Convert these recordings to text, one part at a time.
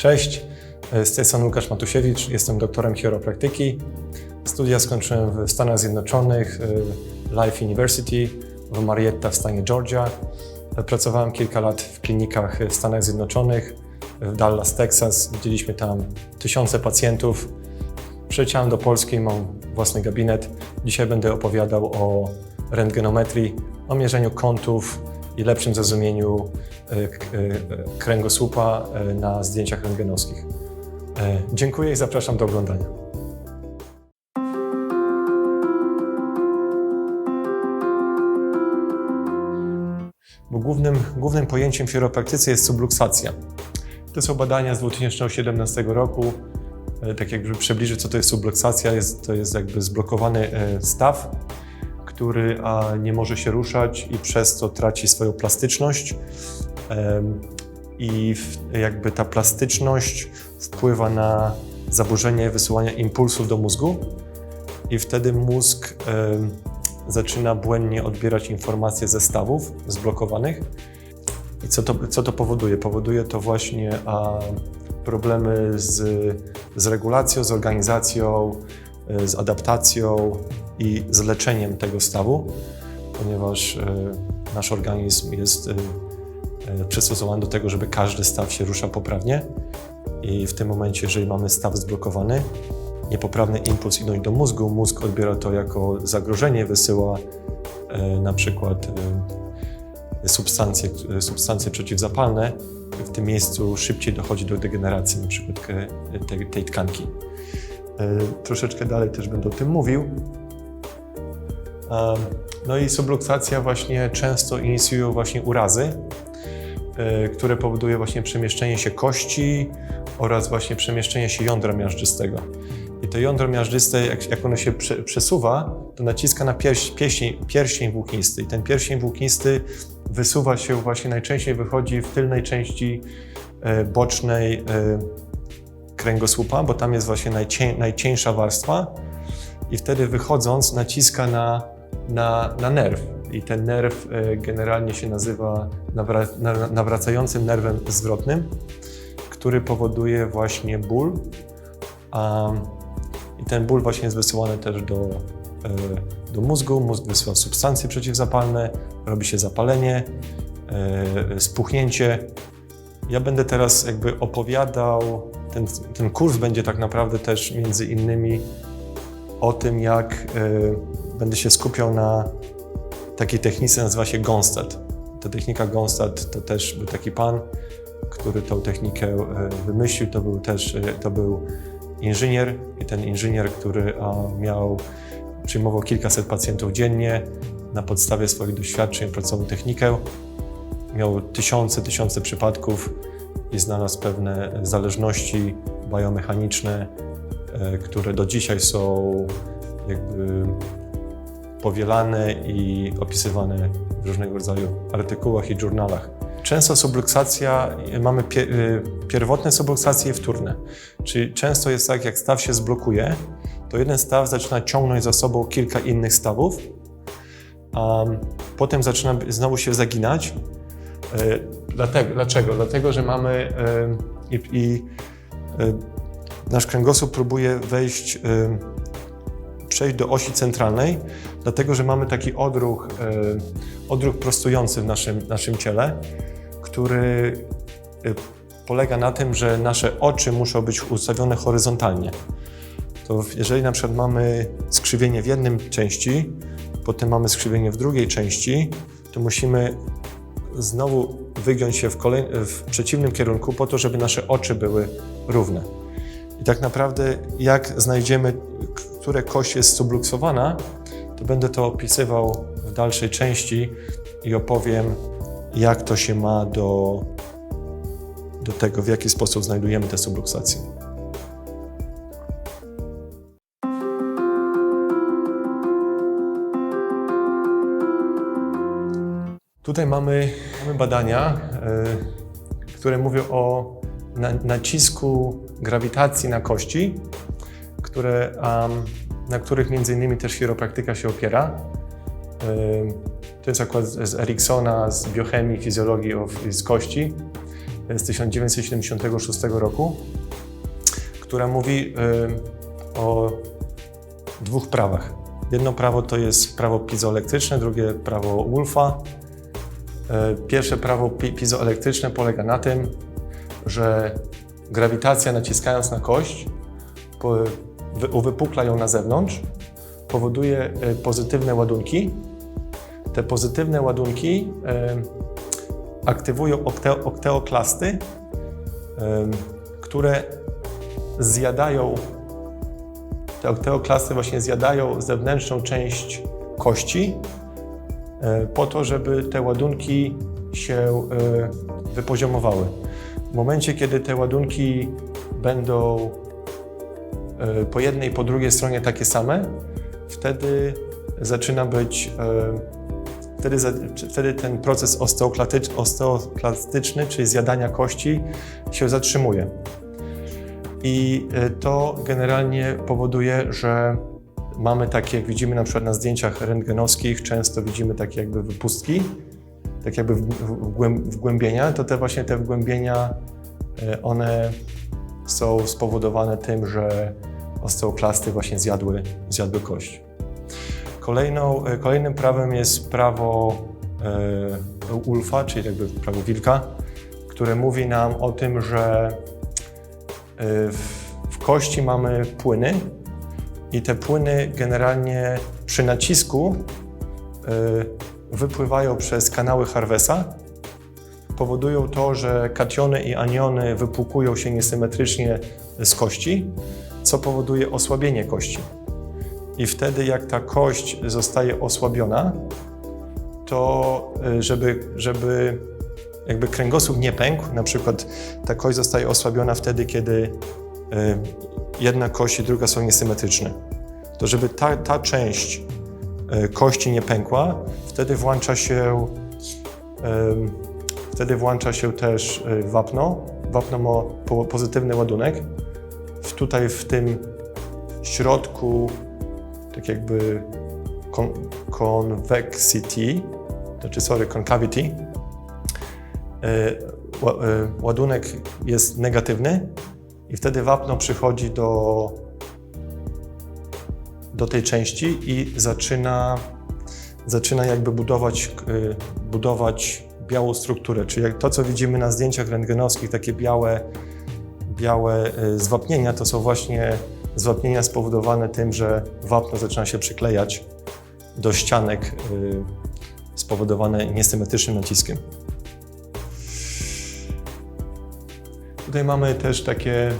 Cześć, z tej strony Łukasz Matusiewicz, jestem doktorem chiropraktyki. Studia skończyłem w Stanach Zjednoczonych, y, Life University w Marietta w stanie Georgia. Pracowałem kilka lat w klinikach w Stanach Zjednoczonych, w Dallas, Texas. Widzieliśmy tam tysiące pacjentów. Przyleciałem do Polski, mam własny gabinet. Dzisiaj będę opowiadał o rentgenometrii, o mierzeniu kątów i lepszym zrozumieniu k- y, kręgosłupa y, na zdjęciach rentgenowskich. Dziękuję i zapraszam do oglądania. Bo głównym, głównym pojęciem w chiropraktyce jest subluksacja. To są badania z 2017 roku. E, Tak jakby przybliżyć, co to jest subluksacja, jest, to jest jakby zblokowany e, staw, który a, nie może się ruszać i przez to traci swoją plastyczność. I jakby ta plastyczność wpływa na zaburzenie wysyłania impulsów do mózgu i wtedy mózg zaczyna błędnie odbierać informacje ze stawów zblokowanych. I co to, co to powoduje? Powoduje to właśnie a, problemy z, z regulacją, z organizacją, z adaptacją i z leczeniem tego stawu, ponieważ e, nasz organizm jest e, e, przystosowany do tego, żeby każdy staw się ruszał poprawnie. I w tym momencie, jeżeli mamy staw zblokowany, niepoprawny impuls idąc do mózgu, mózg odbiera to jako zagrożenie, wysyła e, na przykład e, substancje, e, substancje przeciwzapalne. W tym miejscu szybciej dochodzi do degeneracji na przykład tej, tej tkanki. E, Troszeczkę dalej też będę o tym mówił. E, No i subluksacja właśnie często inicjują właśnie urazy, e, które powoduje właśnie przemieszczenie się kości oraz właśnie przemieszczenie się jądra miażdżystego. I to jądro miażdżyste, jak, jak ono się prze, przesuwa, to naciska na pierś, pierścień, pierścień. I ten pierścień włóknisty wysuwa się właśnie, najczęściej wychodzi w tylnej części bocznej kręgosłupa, bo tam jest właśnie najcię, najcieńsza warstwa i wtedy wychodząc naciska na, na, na nerw. I ten nerw e, generalnie się nazywa nawra, na, nawracającym nerwem zwrotnym, który powoduje właśnie ból. I ten ból właśnie jest wysyłany też do, e, do mózgu. Mózg wysyła substancje przeciwzapalne, robi się zapalenie, e, spuchnięcie. Ja będę teraz jakby opowiadał, ten, ten kurs będzie tak naprawdę też między innymi o tym, jak e, będę się skupiał na takiej technice, nazywa się Gonstad. Ta technika Gonstad to też był taki pan, który tą technikę e, wymyślił. To był też e, to był inżynier i ten inżynier, który a, miał, przyjmował kilkaset pacjentów dziennie, na podstawie swoich doświadczeń opracował technikę. Miał tysiące, tysiące przypadków i znalazł pewne zależności biomechaniczne, e, które do dzisiaj są jakby powielane i opisywane w różnego rodzaju artykułach i journalach. Często subluksacja, mamy pie, y, pierwotne subluksacje i wtórne. Czyli często jest tak, jak staw się zblokuje, to jeden staw zaczyna ciągnąć za sobą kilka innych stawów, a potem zaczyna znowu się zaginać. Y, Dlatego, dlaczego? Dlatego, że mamy y, i, i y, nasz kręgosłup próbuje wejść, przejść do osi centralnej, dlatego że mamy taki odruch, odruch prostujący w naszym, naszym ciele, który polega na tym, że nasze oczy muszą być ustawione horyzontalnie. To jeżeli na przykład mamy skrzywienie w jednym części, potem mamy skrzywienie w drugiej części, to musimy znowu wygiąć się w, w przeciwnym kierunku po to, żeby nasze oczy były równe. I tak naprawdę jak znajdziemy, które kość jest subluksowana, to będę to opisywał w dalszej części i opowiem, jak to się ma do, do tego, w jaki sposób znajdujemy te subluksacje. Tutaj mamy, mamy badania, y, które mówią o na, nacisku grawitacji na kości, które, na których między innymi też chiropraktyka się opiera. Y, to jest akurat z Eriksona, z biochemii, fizjologii z kości. z 1976 roku, która mówi y, o dwóch prawach. Jedno prawo to jest prawo piezoelektryczne, drugie prawo Wolfa. Y, Pierwsze prawo pi- piezoelektryczne polega na tym, że grawitacja naciskając na kość uwypukla ją na zewnątrz, powoduje y, pozytywne ładunki. Te pozytywne ładunki y, aktywują okte- okteoklasty, które zjadają, te okteoklasty właśnie zjadają zewnętrzną część kości po to, żeby te ładunki się y, wypoziomowały. W momencie, kiedy te ładunki będą y, po jednej i po drugiej stronie takie same, wtedy zaczyna być, wtedy, wtedy ten proces osteoklastyczny, czyli zjadania kości, się zatrzymuje. I to generalnie powoduje, że mamy takie, jak widzimy na przykład na zdjęciach rentgenowskich, często widzimy takie jakby wypustki, tak jakby wgłębienia, to te właśnie te wgłębienia, y, one są spowodowane tym, że osteoklasty właśnie zjadły, zjadły kość. Kolejną, y, kolejnym prawem jest prawo y, Ulfa, czyli jakby prawo wilka, które mówi nam o tym, że y, w, w kości mamy płyny i te płyny generalnie przy nacisku y, wypływają przez kanały Harvesa. Powodują to, że kationy i aniony wypłukują się niesymetrycznie z kości, co powoduje osłabienie kości. I wtedy, jak ta kość zostaje osłabiona, to y, żeby, żeby jakby kręgosłup nie pękł, na przykład ta kość zostaje osłabiona wtedy, kiedy y, jedna kość i druga są niesymetryczne. To żeby ta, ta część y, kości nie pękła, wtedy włącza się wtedy włącza się też y, wapno. Wapno ma po- pozytywny ładunek. Tutaj w tym środku tak jakby con convexity, znaczy sorry, concavity, y, ładunek jest negatywny i wtedy wapno przychodzi do, do tej części i zaczyna, zaczyna jakby budować, y, budować białą strukturę, czyli jak to, co widzimy na zdjęciach rentgenowskich, takie białe, białe y, zwapnienia, to są właśnie zwapnienia spowodowane tym, że wapno zaczyna się przyklejać do ścianek y, spowodowane niesymetrycznym naciskiem. Tutaj mamy też takie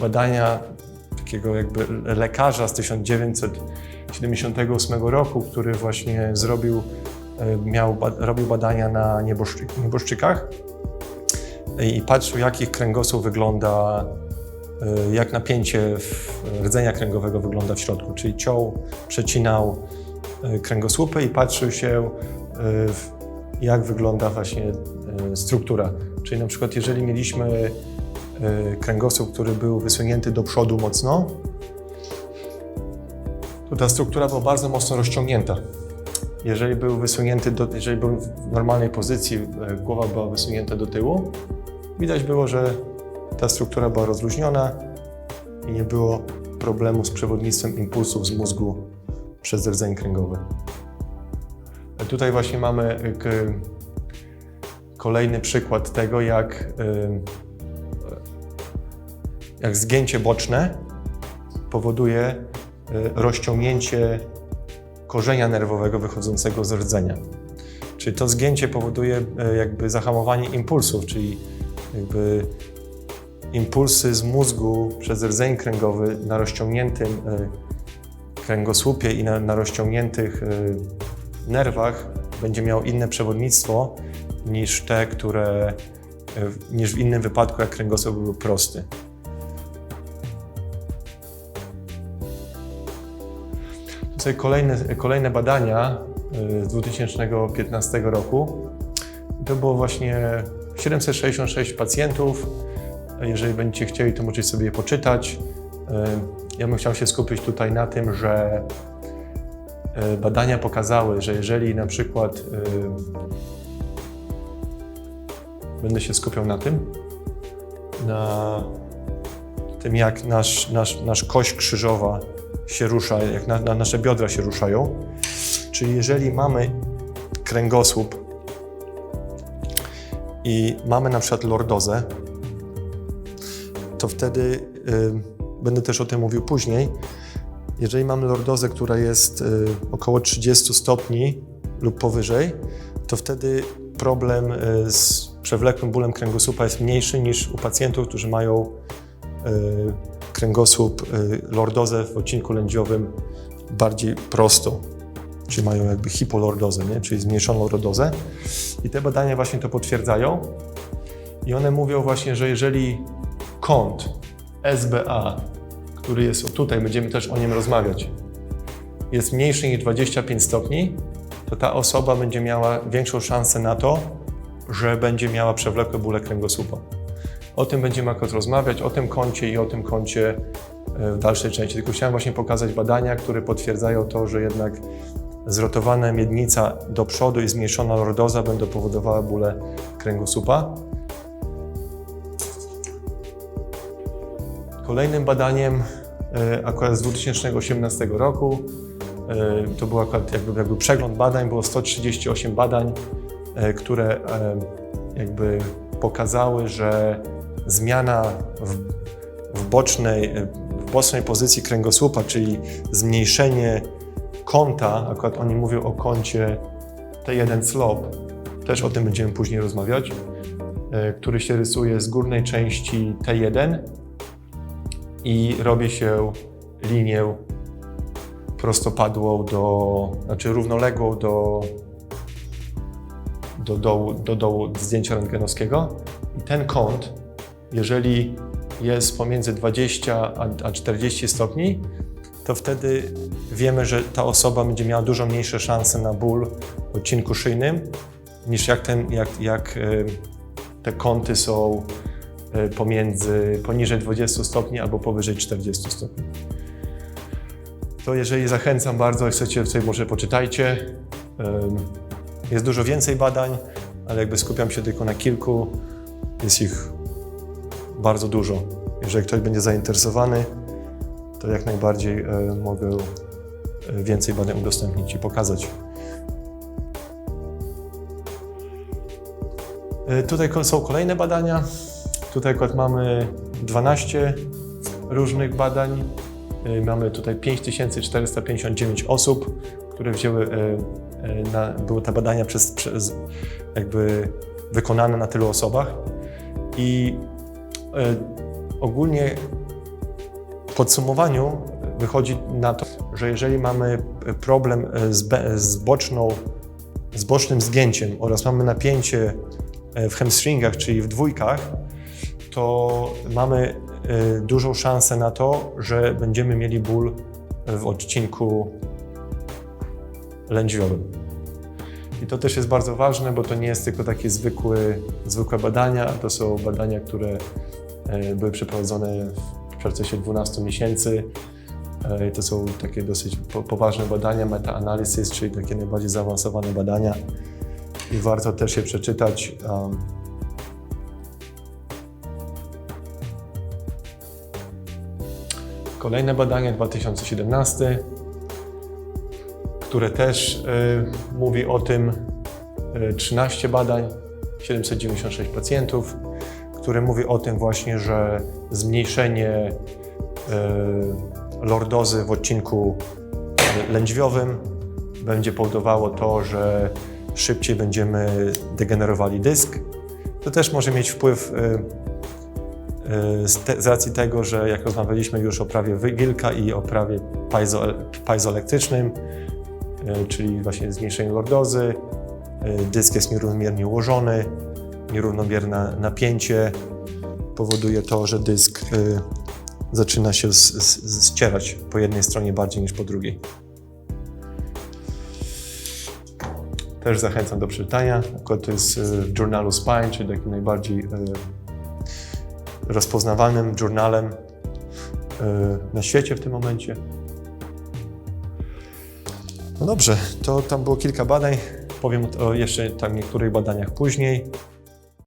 badania takiego jakby lekarza z 1978 roku, który właśnie zrobił, e, miał, robił badania na nieboszczy, nieboszczykach i patrzył, jak ich kręgosłup wygląda, e, jak napięcie rdzenia kręgowego wygląda w środku, czyli ciął, przecinał e, kręgosłupy i patrzył się, e, jak wygląda właśnie e, struktura. Czyli na przykład jeżeli mieliśmy e, kręgosłup, który był wysunięty do przodu mocno, to ta struktura była bardzo mocno rozciągnięta. Jeżeli był wysunięty, do, jeżeli był w normalnej pozycji, e, głowa była wysunięta do tyłu, widać było, że ta struktura była rozluźniona i nie było problemu z przewodnictwem impulsów z mózgu przez rdzeń kręgowy. E, Tutaj właśnie mamy kolejny przykład tego, jak, y, jak zgięcie boczne powoduje y, rozciągnięcie korzenia nerwowego wychodzącego z rdzenia. Czyli to zgięcie powoduje y, jakby zahamowanie impulsów, czyli jakby impulsy z mózgu przez rdzeń kręgowy na rozciągniętym kręgosłupie i na, na rozciągniętych nerwach będzie miało inne przewodnictwo niż te, które y, niż w innym wypadku, jak kręgosłup był prosty. Tutaj kolejne, kolejne badania y, z 2015 roku. To było właśnie 766 pacjentów. Jeżeli będziecie chcieli, to możecie sobie je poczytać. Y, Ja bym chciał się skupić tutaj na tym, że badania pokazały, że jeżeli na przykład będę się skupiał na tym, na tym jak nasz, nasz, nasz kość krzyżowa się rusza, jak na, na nasze biodra się ruszają. Czyli jeżeli mamy kręgosłup i mamy na przykład lordozę, to wtedy y, będę też o tym mówił później. Jeżeli mamy lordozę, która jest y, około 30 stopni lub powyżej, to wtedy problem y, z przewlekłym bólem kręgosłupa jest mniejszy niż u pacjentów, którzy mają y, kręgosłup, y, lordozę w odcinku lędźwiowym bardziej prostą, czyli mają jakby hipolordozę, nie? czyli zmniejszoną lordozę. I te badania właśnie to potwierdzają. I one mówią właśnie, że jeżeli kąt SBA, który jest tutaj, będziemy też o nim rozmawiać, jest mniejszy niż 25 stopni, to ta osoba będzie miała większą szansę na to, że będzie miała przewlekłe bóle kręgosłupa. O tym będziemy akurat rozmawiać, o tym kącie i o tym kącie e, w dalszej części. Tylko chciałem właśnie pokazać badania, które potwierdzają to, że jednak zrotowana miednica do przodu i zmniejszona lordoza będą powodowały bóle kręgosłupa. Kolejnym badaniem, e, akurat z 2018 roku, e, to był akurat jakby, jakby przegląd badań, było 138 badań, które e, jakby pokazały, że zmiana w, w, bocznej, e, w bocznej pozycji kręgosłupa, czyli zmniejszenie kąta, akurat oni mówią o kącie T1 slope, też o tym będziemy później rozmawiać, e, który się rysuje z górnej części T1 i robi się linię prostopadłą do, znaczy równoległą do, do, dołu, do dołu zdjęcia rentgenowskiego. I ten kąt, jeżeli jest pomiędzy 20 a, a 40 stopni, to wtedy wiemy, że ta osoba będzie miała dużo mniejsze szanse na ból w odcinku szyjnym, niż jak, ten, jak, jak y, te kąty są y, pomiędzy, poniżej 20 stopni albo powyżej 40 stopni. To jeżeli zachęcam bardzo, chcecie sobie może poczytajcie. Jest dużo więcej badań, ale jakby skupiam się tylko na kilku. Jest ich bardzo dużo. Jeżeli ktoś będzie zainteresowany, to jak najbardziej e, mogę e, więcej badań udostępnić i pokazać. E, Tutaj są kolejne badania. Tutaj akurat mamy 12 różnych badań. Mamy tutaj 5459 osób, które wzięły, na, były te badania przez, przez jakby wykonane na tylu osobach. I e, ogólnie w podsumowaniu wychodzi na to, że jeżeli mamy problem z, be- z, boczną, z bocznym zgięciem oraz mamy napięcie e, w hamstringach, czyli w dwójkach, to mamy e, dużą szansę na to, że będziemy mieli ból w odcinku lędźwiowym. I to też jest bardzo ważne, bo to nie jest tylko takie zwykłe, zwykłe badania, to są badania, które e, były przeprowadzone w procesie 12 miesięcy. E, To są takie dosyć po- poważne badania, meta-analizis, czyli takie najbardziej zaawansowane badania i warto też je przeczytać. Um, Kolejne badanie 2017, które też y, mówi o tym, y, 13 badań, 796 pacjentów, które mówi o tym właśnie, że zmniejszenie y, lordozy w odcinku lędźwiowym będzie powodowało to, że szybciej będziemy degenerowali dysk. To też może mieć wpływ y, y, z, racji tego, że jak rozmawialiśmy już o prawie Wilka i o prawie piezo, piezoelektrycznym, y, czyli właśnie zmniejszenie lordozy, y, dysk jest nierównomiernie ułożony, nierównomierne napięcie powoduje to, że dysk y, zaczyna się ścierać po jednej stronie bardziej niż po drugiej. Też zachęcam do przeczytania. To jest w journalu Spine, czyli takim najbardziej rozpoznawalnym journalem na świecie w tym momencie. No dobrze, to tam było kilka badań. Powiem o jeszcze tam niektórych badaniach później.